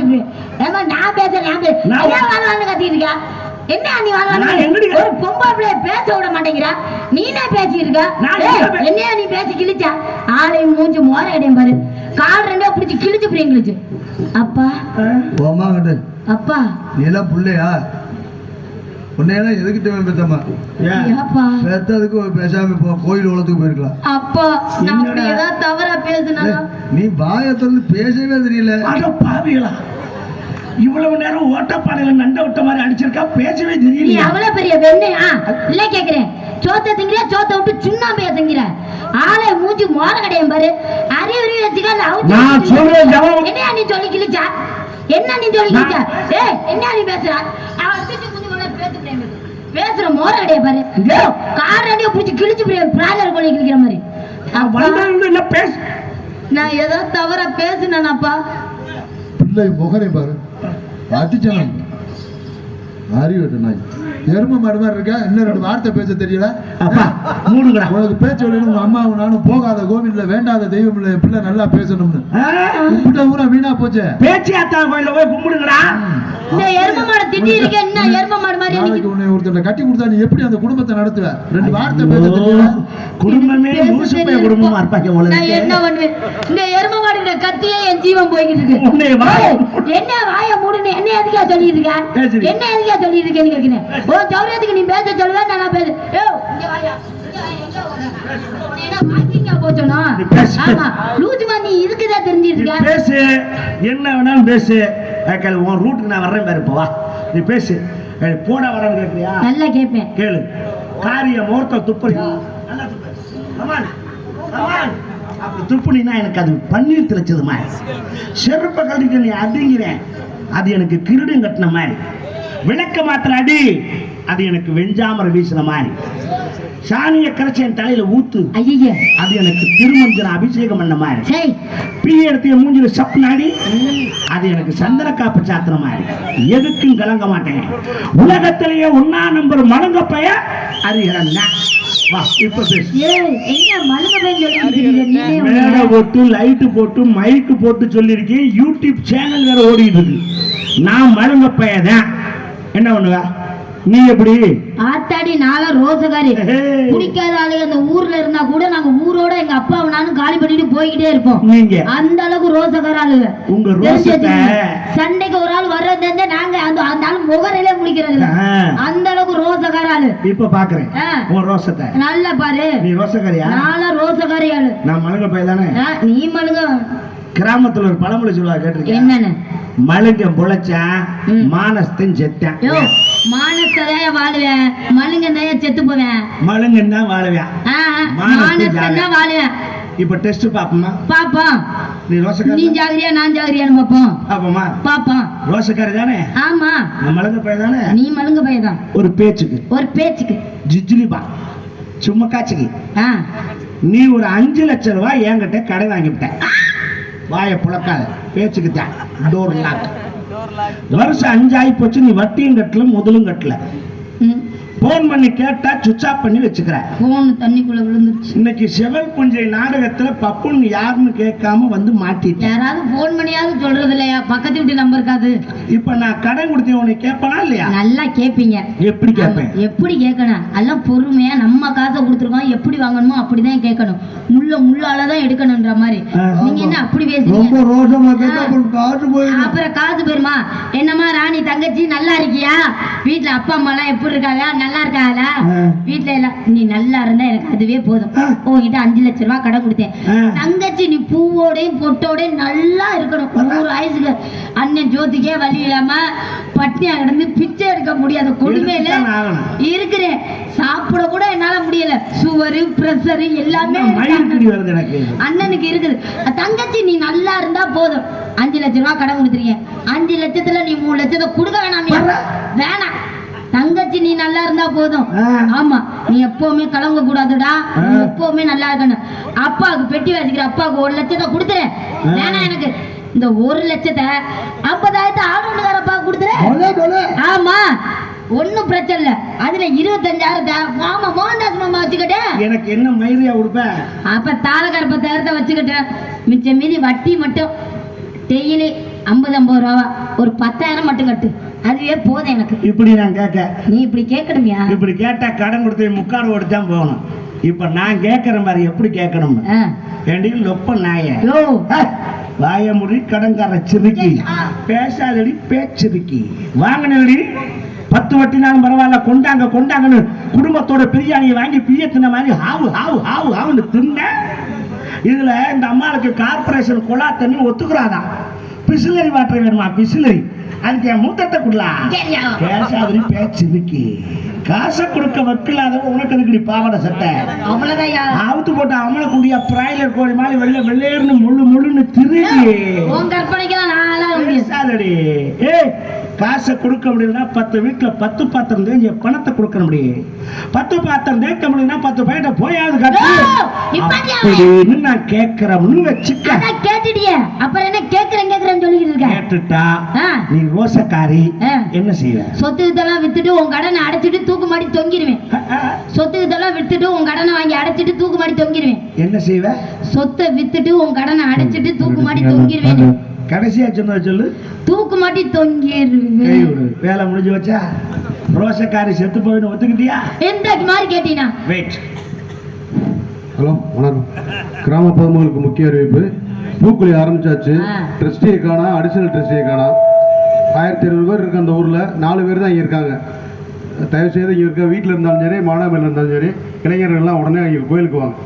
ஏமா நான் பேசுறேன் நான் கத்திட்டு இருக்கா? என்ன நீ ஒரு பொம்பளை பிள்ளைய பேச விட மாட்டேங்கிறா. நீனே பேசிட்டு இருக்க? நான் ஏய், எங்க பே- என்னையா நீ பேசி கிழிச்சா? ஆளையும் மூஞ்சி மோர இடையும் பாரு. கால் ரெண்டே பிடிச்சி கிழிச்சு பிடிங்க கிழிச்சு. அப்பா. அப்பா. நீ எல்லாம் பிள்ளையா? உன்னையெல்லாம் எதுக்கு தேவை பெத்தம்மா பெத்ததுக்கு பேசாம இப்போ கோயில் உலகத்துக்கு போயிருக்கலாம். அப்பா நான்? ஏதாவது தவறா பேசுனா நீ பாயை திறந்து பேசவே தெரியல. அட பாவிகளா. இவ்வளவு நேரம் ஓட்டப்பானையில நண்ட விட்ட மாதிரி அடிச்சிருக்கா பேசவே நீ தெரியலையா அவ்வளவு பெரிய வெண்ணையா? இல்ல கேக்குறேன் சோத்த திங்கிற சோத்த விட்டு சுண்ணாம்பைய திங்கிற? ஆளை மூஞ்சி மோர கடையும் பாரு. அறிவுரி வச்சுக்க இல்ல அவுத்து நான். என்னையா நீ சொல்லி கிழிச்சா என்ன நீ சொல்லி கிழிச்சா ஏய் என்ன நீ பேசுற? அவன் பேசுற மோர கடைய பாரு. கார் ரெண்டையும் பிடிச்சி கிழிச்சு பிராய்லர் கோழி கிழிக்கிற மாதிரி. பேச? நான் ஏதோ தவறா பேசுனேனாப்பா. பிள்ளை முகரை பாரு. நாய். எரும மாடு மாதிரி இருக்கா? இன்னும் ரெண்டு வார்த்தை பேச தெரியல? அப்பா மூடுங்கடா. உனக்கு பேச்சு உங்க அம்மாவும் நானும் போகாத கோவில்ல வேண்டாத தெய்வம் இல்லை பிள்ளை நல்லா பேசணும்னு. ஆ, உப்பிட்ட ஊரா வீணா போச்சே? பேச்சியாத்தா கோயில போய் கும்பிடுங்கடா. இந்த எரும மாடு திட்டி இருக்க என்ன எரும மாடு மாதிரி நாளைக்கு நிக்குது. உன்னை ஒருத்தனை கட்டி கொடுத்தா நீ எப்படி அந்த குடும்பத்தை நடத்துவ? ரெண்டு வார்த்தை பேச தெரியல? குடும்பமே. குடும்பமா இருப்பாங்க போல நான் என்ன இருக்கு. பண்ணுவேன்? இந்த எரும மாடுகிற கத்தியே என் ஜீவன் போய்கிட்டு இருக்கு என்ன வாய மூடுன்னு என்ன எதுக்கா சொல்லிட்டு இருக்க. என்ன எதுக்கா சொல்லிட்டு இருக்கேன்னு கேக்குறேன் ஓ சௌரியத்துக்கு நீ பேச சொல்லுவேன் நான் பேசு என்ன வேணாலும் பேசு. உன் ரூட்டுக்கு நான் வர்றேன் பாரு இப்போ நீ பேசு. போடா வரேன்னு கேட்குறியா? நல்லா கேட்பேன் கேளு. காரிய முகூர்த்த துப்புறியா? துப்புனீன்னா எனக்கு அது பன்னீர் தெளிச்சது மாதிரி. செருப்பை கழிக்க நீ அடிங்கிறேன். அது எனக்கு கிருடும் கட்டின மாதிரி. விளக்க மாத்திர அடி. அது எனக்கு வெஞ்சாமரை வீசின மாதிரி. சாணியை கரைச்சி என் தலையில ஊத்து. ஐய அது எனக்கு திருமஞ்சன அபிஷேகம் பண்ண மாதிரி. பீ எடுத்து என் மூஞ்சில சப்பு நாடி அது எனக்கு சந்தன காப்பு சாத்தின மாதிரி. எதுக்கும் கலங்க மாட்டேன். உலகத்திலேயே ஒன்னா நம்பர் மலங்க பைய அறிகிறேன் உன்னை. போட்டு லைட்டு போட்டு மைக்கு போட்டு சொல்லியிருக்கேன். யூடியூப் சேனல் வேற ஓடிட்டு இருக்கு. நான் மழுங்க என்ன பண்ணுவ? நீ எப்படி? ஆத்தாடி நாளா ரோசகாரி. குடிக்காத ஆளுங்க அந்த ஊர்ல இருந்தா கூட நாங்க ஊரோட எங்க அப்பாவை நானும் காலி பண்ணிட்டு போய்கிட்டே இருப்போம். நீங்க. அந்த அளவுக்கு ரோசகார ஆளுங்க உங்க ரோசத்தை. சண்டைக்கு ஒரு ஆள் வர்றது தெரிஞ்சா நாங்க அந்த அந்த ஆள் முகரையிலே முடிக்கிறது இல்ல. அந்த அளவுக்கு ரோசகார ஆளு இப்ப பாக்குறேன். உன் ரோசத்தை. நல்லா பாரு. நீ ரோசக்காரியா? நாளா ரோசகாரி ஆளு நான் மழுங்க பைய தானே? நீ மழுங்க. கிராமத்துல ஒரு பழமொழி சொல்லுவா கேட்டிருக்கேன் என்னன்னு? மழுங்க பொழைச்சான் ம். மானஸ்தன் செத்தான். மானத்ததைய வாழுவேன் மழுங்க செத்து போவேன். மழுங்கன் தான் வாழுவேன். ஆ, ஆ, மானத்தை மானத்தன் ஜாதி. தான் வாழுவேன். இப்ப டெஸ்ட் பாப்போமா? பாப்போம் நீ நீ ரோசக்காரி ஜாகிரியா நான் ஜாகிரியான்னு பாப்போம் பாப்போமா பாப்போம் ரோசக்காரி தானே? ஆமா. நான் மழுங்க பைய தானே? நீ மழுங்க பையதான் ஒரு பேச்சுக்கு. ஒரு பேச்சுக்கு. ஜிஜிலிபா சும்மா காட்சிக்கு ஆ. நீ ஒரு அஞ்சு லட்சம் ரூபாய் என்கிட்ட கடை வாங்கிவிட்ட வாயை புழக்காத. பேச்சுக்கு தான் டோர் லாக் வருஷம் அஞ்சு ஆகி போச்சு நீ வட்டியும் கட்டல முதலும் கட்டல. ம். போன் பண்ணி கேட்டா சுவிச் ஆஃப் பண்ணி வச்சுக்கிற போன் தண்ணிக்குள்ள விழுந்துருச்சு. இன்னைக்கு செவல் புஞ்சை நாடகத்துல பப்புன்னு யாருன்னு கேட்காம வந்து மாட்டிட்டேன். யாராவது போன் பண்ணியாவது சொல்றது இல்லையா பக்கத்து வீட்டு நம்பர் இருக்காது இப்ப நான் கடன் கொடுத்தேன் உனக்கு கேட்பனா இல்லையா? நல்லா கேப்பீங்க. எப்படி கேட்பேன் எப்படி கேட்கணும்? எல்லாம் பொறுமையா நம்ம காசை கொடுத்துருக்கோம். எப்படி வாங்கணுமோ அப்படிதான் கேட்கணும். முள்ள முள்ளால தான் எடுக்கணும்ன்ற மாதிரி. நீங்க என்ன அப்படி ரொம்ப பேசுறீங்க அப்புறம் காசு போயிருமா? என்னம்மா ராணி தங்கச்சி நல்லா இருக்கியா? வீட்டுல அப்பா அம்மா எல்லாம் எப்படி இருக்காங்க? நல்லா இருக்காங்களா ஆ. வீட்டுல எல்லாம் நீ நல்லா இருந்தா எனக்கு அதுவே போதும். ஆ. உன்கிட்ட அஞ்சு லட்ச ரூபாய் கடன் கொடுத்தேன். தங்கச்சி நீ பூவோடையும் பொட்டோடையும் நல்லா இருக்கணும். நூறு வயசுக்கு அண்ணன் ஜோதிக்கே வழி இல்லாம பட்னியா கிடந்து பிச்சை எடுக்க முடியாத கொடுமையில. இருக்கிறேன். சாப்பிட கூட என்னால முடியல. சுவரு பிரஷர் எல்லாமே அண்ணனுக்கு இருக்குது. தங்கச்சி நீ நல்லா இருந்தா போதும். அஞ்சு லட்ச ரூபாய் கடன் கொடுத்துருக்கீங்க அஞ்சு லட்சத்துல நீ மூணு லட்சத்தை கொடுக்க வேணாம் நீ. நல்லா இருந்தா போதும். ஆமா நீ எப்பவுமே கலங்க கூடாதுடா. எப்பவுமே நல்லா இருக்கணும். அப்பாவுக்கு பெட்டி வச்சுக்கிற அப்பாவுக்கு ஒரு லட்சத்தை கொடுத்துறேன் ஆ. வேணாம் எனக்கு. இந்த ஒரு லட்சத்தை ஐம்பதாயிரத்தை ஆளுநர்காரப்பா கொடுத்துறேன் கொலை கொலை. ஆமா ஒண்ணும் பிரச்சனை இல்ல. அதுல இருபத்தஞ்சாயிரத்தை மாமா மோகன்தாஸ் மாமா வச்சுக்கிட்டேன் எனக்கு என்ன மயிரியா கொடுப்பேன் அப்ப தாளகர் பத்தாயிரத்தை வச்சுக்கிட்டேன் மிச்சம் மீதி வட்டி மட்டும். டெய்லி ஐம்பது ஐம்பது ரூபா ஒரு பத்தாயிரம் மட்டும் கட்டு. அதுவே போதும் எனக்கு. இப்படி நான் கேட்க. நீ இப்படி கேட்கணுமியா? இப்படி கேட்டா கடன் கொடுத்து முக்காடு ஓடி தான் போகணும். இப்ப நான் கேட்கற மாதிரி எப்படி கேட்கணும். ஏண்டி லொப்ப நாய. வாய முடி கடன்கார சிறுக்கி பேசாதடி பேச்சிருக்கி வாங்கினடி பத்து வட்டினாலும் பரவாயில்ல கொண்டாங்க கொண்டாங்கன்னு குடும்பத்தோட பிரியாணியை வாங்கி பிய தின்ன மாதிரி ஹாவு ஹாவு ஹாவு ஹாவுன்னு தின்ன. இதுல இந்த அம்மாளுக்கு கார்பரேஷன் குழா தண்ணி ஒத்துக்குறாதான் பிசிலரி வாட்டர் வேணுமா? பிசிலரி. அதுக்கு என் மூத்தத்தை குடலாம் சரியா? பேசாதடி பேச்சிருக்கி காசை கொடுக்க வக்கில்லாதவ உனக்கு எதுக்குடி பாவாடை சட்டை? அவ்வளவுதான்யா ஆவுத்து போட்ட அமல குடியா பிராய்லர் கோழி மாதிரி வெள்ளை வெள்ளையர்னு முள்ளு முள்ளுன்னு திருடி பேசாதடி ஏய் காசை கொடுக்க முடியலன்னா பத்து வீட்டுல பத்து பாத்திரம் தேஞ்ச பணத்தை கொடுக்க முடியும் பத்து பாத்திரம் தேய்க்க முடியும்னா பத்து பையட்ட போயாவது கட்டு. நான் கேட்கிறவனு வச்சுக்க. அதான் கேட்டுட்டியே. அப்புறம் என்ன கேக்குறேன் கேக்குறேன்னு சொல்லிக்கிட்டு இருக்க? கேட்டுட்டா. நீ ரோசக்காரி. என்ன செய்வ? சொத்து இதெல்லாம் வித்துட்டு உன் கடனை அடைச்சிட்டு தூக்கு மாட்டி தொங்கிடுவேன். அ, அ, சொத்து இதெல்லாம் வித்துட்டு உன் கடனை வாங்கி அடைச்சிட்டு தூக்கு மாட்டி தொங்கிடுவேன். என்ன செய்வ? சொத்தை வித்துட்டு உன் கடனை அடைச்சிட்டு தூக்கு மாட்டி தொங்கிடுவேன். கடைசியா சொன்னதை சொல்லு. தூக்கு மாட்டி தொங்கிடுவேன். வேலை முடிஞ்சு வச்சா ரோசக்காரி செத்து போயின்னு ஒத்துக்கிட்டியா? எந்த மாதிரி கேட்டீனா? வெயிட் ஹலோ வணக்கம். கிராம பொதுமக்களுக்கு முக்கிய அறிவிப்பு. பூக்குழி ஆரம்பிச்சாச்சு. ட்ரஸ்டியை காணா அடிஷனல் ட்ரஸ்டியை காணா. ஆயிரத்தி இருநூறு பேர் இருக்கு அந்த ஊரில் நாலு பேர் தான் இங்கே இருக்காங்க. தயவு செய்து இங்கே இருக்க வீட்டில் இருந்தாலும் சரி மாணவர்கள் இருந்தாலும் சரி இளைஞர்கள்லாம் உடனே இங்கே கோயிலுக்கு வாங்க.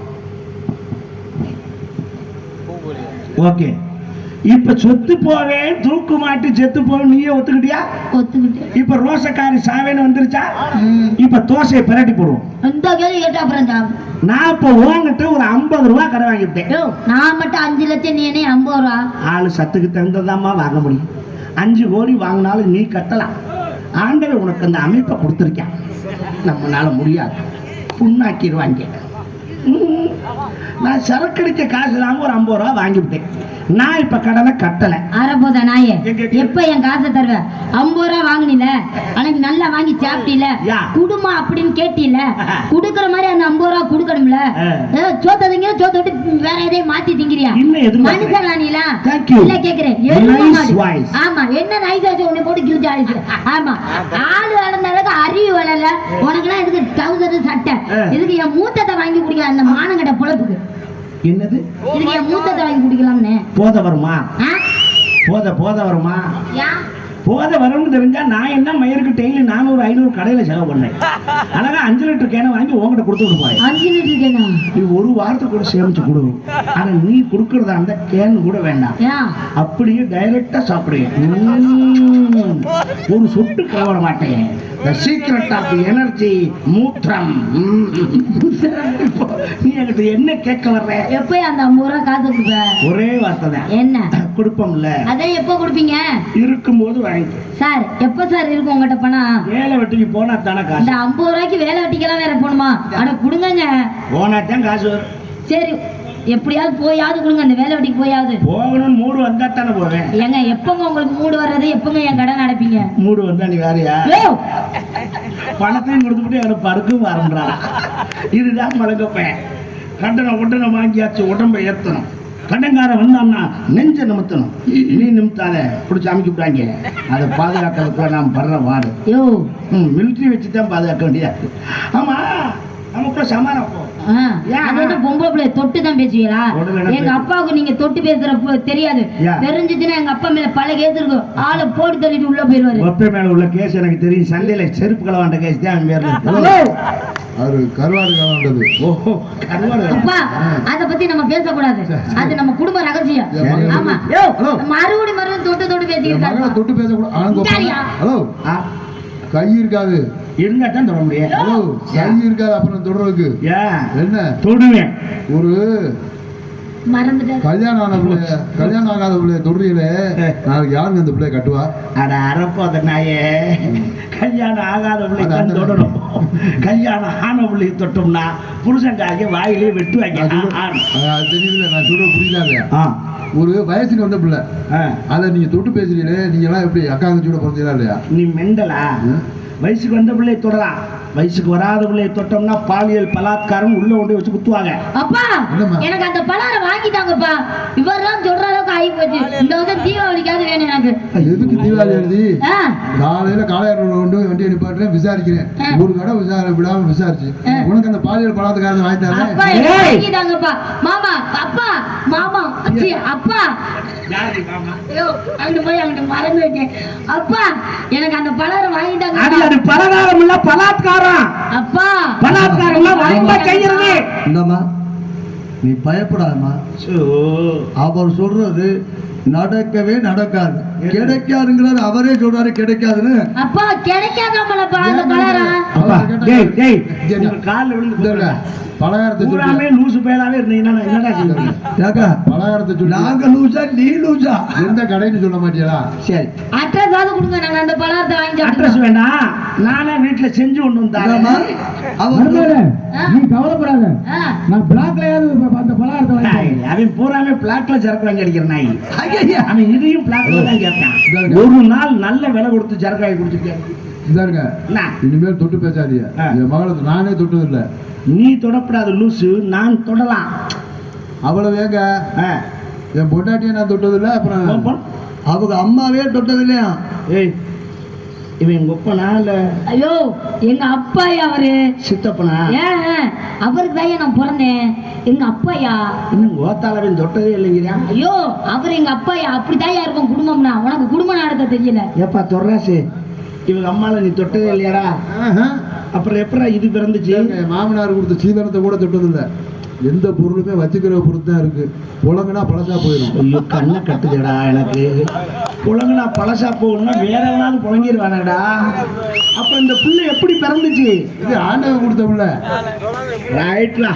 ஓகே. இப்ப சொத்து போவேன் தூக்கு மாட்டி செத்து போவேன் நீயே ஒத்துக்கிட்டியா? ஒத்துக்கிட்டு இப்ப ரோசக்காரி சாவேன்னு வந்துருச்சா. இப்ப தோசையை பிரட்டி போடுவோம். இந்த கேள்வி கேட்டா அப்புறம். நான் இப்ப உன்கிட்ட ஒரு ஐம்பது ரூபா கடை வாங்கிவிட்டேன் யோ, நான் மட்டும் அஞ்சு லட்சம் நீ என்ன ஐம்பது ரூபா? ஆளு சத்துக்கு தகுந்ததாம்மா வாங்க முடியும். அஞ்சு கோடி வாங்கினாலும் நீ கட்டலாம். ஆண்டவர் உனக்கு அந்த அமைப்பை கொடுத்துருக்கேன் நம்மளால முடியாது. புண்ணாக்கிடுவாங்க நான் சரக்கடிக்க காசு இல்லாமல் ஒரு ஐம்பது ரூபா வாங்கிவிட்டேன். நான் இப்ப கடனை கட்டலை. அறப்போதா நாயே? எப்ப என் காசை தருவ? ஐம்பது ரூபா வாங்கினில? அன்னைக்கு நல்லா வாங்கி சாப்பிட்டீல. குடுமா அப்படின்னு கேட்டீல? குடுக்கற மாதிரி அந்த ஐம்பது ரூபா குடுக்கணும்ல. ஏ, சோத்த விட்டு வேற எதையும் மாத்தி திங்கிறியா. மனுஷனா நீலா. இல்ல கேக்குறேன். ஆமா என்ன நைஸ் ஆச்சு உன்னை போட்டு கிழிச்சு ஆயிடுச்சு. ஆமா. ஆளு வளர்ந்ததுக்கு அறிவு வளரல. உனக்குலாம் இதுக்கு டவுசர் சட்டை. இதுக்கு என் மூத்தத்தை வாங்கி குடிக்க அந்த மானங்கட்ட பொழப்புக்கு? என்னது? மூத்தத்தை வாங்கி குடிக்கலாம்னு. போத வருமா? போத போத வருமா? யா? போத வரும்னு தெரிஞ்சா நான் என்ன மயிருக்கு டெய்லி நானூறு ஐநூறு கடையில செலவு பண்ணேன். அழகா அஞ்சு லிட்டர் கேனை வாங்கி உங்ககிட்ட கொடுத்து விட்டு போய் அஞ்சு லிட்டர் இருக்கேனா நீ ஒரு வாரத்துக்கு கூட சேமிச்சு கொடு. ஆனா நீ கொடுக்கறதா அந்த கேன் கூட வேண்டாம். அப்படியே டைரக்டா சாப்பிடுவேன். ஒரு சொட்டு கலவர மாட்டேன். த சீக்ரெட் ஆஃப் எனர்ஜி மூத்திரம். நீ என்கிட்ட என்ன கேட்க வர்ற? எப்ப அந்த ஐம்பது ரூபா காசு ஒரே வார்த்தை தான். என்ன? கொடுப்போம்ல. அதான் எப்போ கொடுப்பீங்க? இருக்கும்போது வாங்கிக்க சார் எப்ப சார் இருக்கும் உங்ககிட்ட பணம்? வேலை வெட்டிக்கு போனா தானே இந்த காசு ஐம்பது ரூபாய்க்கு வேலை வெட்டிக்கெல்லாம் வேற போகணுமா? அட கொடுங்கங்க. போனா தான் காசு வரும். சரி எப்படியாவது போயாவது கொடுங்க அந்த வேலை வெட்டிக்கு போயாவது. போகணும்னு மூடு வந்தா தானே போவேன். ஏங்க எப்பங்க உங்களுக்கு மூடு வர்றது? எப்பங்க என் கடன் அடைப்பீங்க? மூடு வந்தா நீ வேறையா? பணத்தையும் கொடுத்துட்டு எனக்கு பருக்கும் வரன்றா இதுதான் பழக்கப்பேன் கண்டனை உடனே வாங்கியாச்சு உடம்பை ஏத்தணும். கடன்காரன் வந்தான்னா நெஞ்ச நிமித்தணும். நீ நிமித்தாத பிடிச்சி அமைக்க விட்டாங்க அதை பாதுகாக்கிறதுக்கு நாம் படுற வாடு யோ. ம் மிலிட்ரி வச்சு தான் பாதுகாக்க வேண்டியது ஆமா நமக்கு சமானம் போ ஆ, ஏன்? அது என்ன பொம்பளை பிள்ளை தொட்டு தான் பேசுவீங்களா எங்க? அப்பாவுக்கு நீங்க தொட்டு பேசுற தெரியாது? தெரிஞ்சுச்சுன்னா எங்க அப்பா மேல பல கேஸ் இருக்கும் ஆளை போட்டு தள்ளிட்டு உள்ள போயிருவாரு ஒப்பை மேல உள்ள கேஸ் எனக்கு தெரியும். சந்தையில செருப்பு களவாண்ட கேஸ் தான் அவரு கருவாடு காலம்ன்றது ஓஹோ கருவாடு அப்பா அத பத்தி நம்ம பேசக்கூடாது. அது நம்ம குடும்ப ரகசியம். ஆமா. மறுபடி மறுபடியும் தொட்டு தொட்டு இருக்காரு. தொட்டு பேசக்கூடாது? ஹலோ. ஆ, கை இருக்காது. இருந்தா தான் தொட முடியும். ஹலோ. கை இருக்காது அப்புறம் தொடருக்கு ஏன் என்ன? தொடுவேன். ஒரு கல்யாணம் ஆன பிள்ளைய கல்யாணம் ஆகாத பிள்ளைய தொடுறீங்களே. நாளைக்கு யாருங்க அந்த பிள்ளைய கட்டுவா? அட அரப்போத நாயே. கல்யாணம் ஆகாத பிள்ளை தொடரும் கல்யாணம் ஆன பிள்ளை தொட்டோம்னா புருஷன்காக வாயிலே ஆ, அது தெரியல நான் சொல்ற புரியல ஒரு வயசுக்கு வந்த பிள்ளை. அதை நீங்க தொட்டு பேசுறீங்களே நீங்க எல்லாம் எப்படி அக்கா தங்கச்சியோட பிறந்தீங்களா இல்லையா? நீ மெண்டலா. வயசுக்கு வந்த பிள்ளையை தொடலாம் வயசுக்கு வராத பிள்ளையை தொட்டோம்னா பாலியல் பலாத்காரம் உள்ள கொண்டு வச்சு குத்துவாங்க. அப்பா? எனக்கு அந்த பலகாரம் வாங்கிட்டாங்கப்பா இவரெல்லாம் சொல்ற அளவுக்கு ஆகி போச்சு இந்த வருஷம் தீபாவளிக்காவது வேணும் எனக்கு. எதுக்கு தீபாவளி எழுதி? ஆ, காலையில காலையார் கொண்டு போய் வண்டியை நிப்பாட்டுறேன் விசாரிக்கிறேன். ஒரு கடை விசார விடாம விசாரிச்சு. உனக்கு அந்த பாலியல் பலாத்துக்காரன் வாங்கி அப்பா தரேன் எனக்கு ஏய்! வாங்கிட்டாங்கப்பா மாமா அப்பா மாமா அச்சி அப்பா. அங்கிட்டு போய் அங்கிட்டு மறந்து வைக்கேன் அப்பா எனக்கு அந்த அது வாங்கிட்டாங்க அது பலகாரம் இல்ல பலாத்காரம். அப்பா. பலாத்காரம். ரொம்ப செய்யறது இந்தம்மா நீ பயப்படாதம்மா. அவர் சொல்றது நடக்கவே நடக்காது. கிடைக்காதுங்கிறாரு அவரே சொல்றாரு கிடைக்காதுன்னு. அப்பா கிடைக்காதாமலப்பா பலகாரத்தை பூராமே லூசு பயலாவே இருந்தீங்கன்னா என்னடா செய்வீங்க? ஏக்கா பலகாரத்தை சொல்லி நாங்க லூசா நீ லூசா. எந்த கடைன்னு சொல்ல மாட்டியலா சரி. அட்ரஸ் ஆவது கொடுங்க. நாங்க அந்த பலகாரத்தை வாங்கி அட்ரஸ். வேண்டாம். நானே வீட்டுல செஞ்சு கொண்டு வந்தாங்க. நீ கவலைப்படாத. நான் பிளாக்லயாவது அந்த பலகாரத்தை வாங்கி அவன் பூராமே பிளாக்ல சரக்கு வாங்கி அடிக்கிற நாய். அவன் இதையும் பிளாக்ல தான் ஒரு நாள் நல்ல விலை கொடுத்து சரக்கு வாங்கி குடிச்சிருக்கேன். இதாருங்க. என்ன? இனிமேல் தொட்டு பேசாதீங்க. என் மகளுக்கு நானே தொட்டது இல்ல நீ தொடப்படாத லூசு நான் தொடலாம். அவ்வளவு ஏங்க ஆ, என் பொண்டாட்டியை நான் தொட்டது இல்ல அப்புறம். அவங்க அம்மாவே தொட்டது இல்லையா ஏய் இவன் எங்க ஒப்பனா இல்ல? ஐயோ எங்க அப்பாயா அவரு? சித்தப்பனா? ஏன் அவருக்கு தான் நான் பிறந்தேன். எங்க அப்பாயா? இன்னும் கோத்தாலவன் தொட்டதே இல்லைங்கிறா ஐயோ அவர் எங்க அப்பாயா? அப்படிதான் இருக்கும் குடும்பம்னா. உனக்கு குடும்பம் நடத்த தெரியல. ஏப்பா தொர்ராசு இவங்க அம்மால நீ தொட்டதே இல்லையாடா. அப்புறம் எப்படா இது பிறந்துச்சு? மாமனார் கொடுத்த சீதனத்தை கூட தொட்டது இல்ல எந்த பொருளுமே வச்சுக்கிற பொறுத்து தான் இருக்கு. புழங்குனா பழசா போயிடும். ஐயோ கண்ணை கட்டுதுடா எனக்கு. புழங்குனா பழசா போகணும்னா வேற எவனாவது புழங்கிடுவானடா அப்ப இந்த பிள்ளை எப்படி பிறந்துச்சு? இது ஆண்டவன் கொடுத்த பிள்ளை. ரைட்லா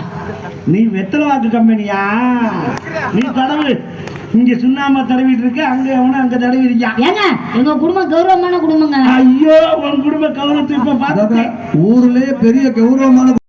நீ வெத்தலை வாக்கு கம்பெனியா? நீ தடவு இங்க சுண்ணாம தடவிட்டு இருக்க அங்க எவனும் அங்க தடவி இருக்கான் ஏங்க எங்க குடும்பம் கௌரவமான குடும்பங்க. ஐயோ உன் குடும்ப கவனத்தை இப்ப பார்த்துட்டேன் ஊர்லயே பெரிய கௌரவமான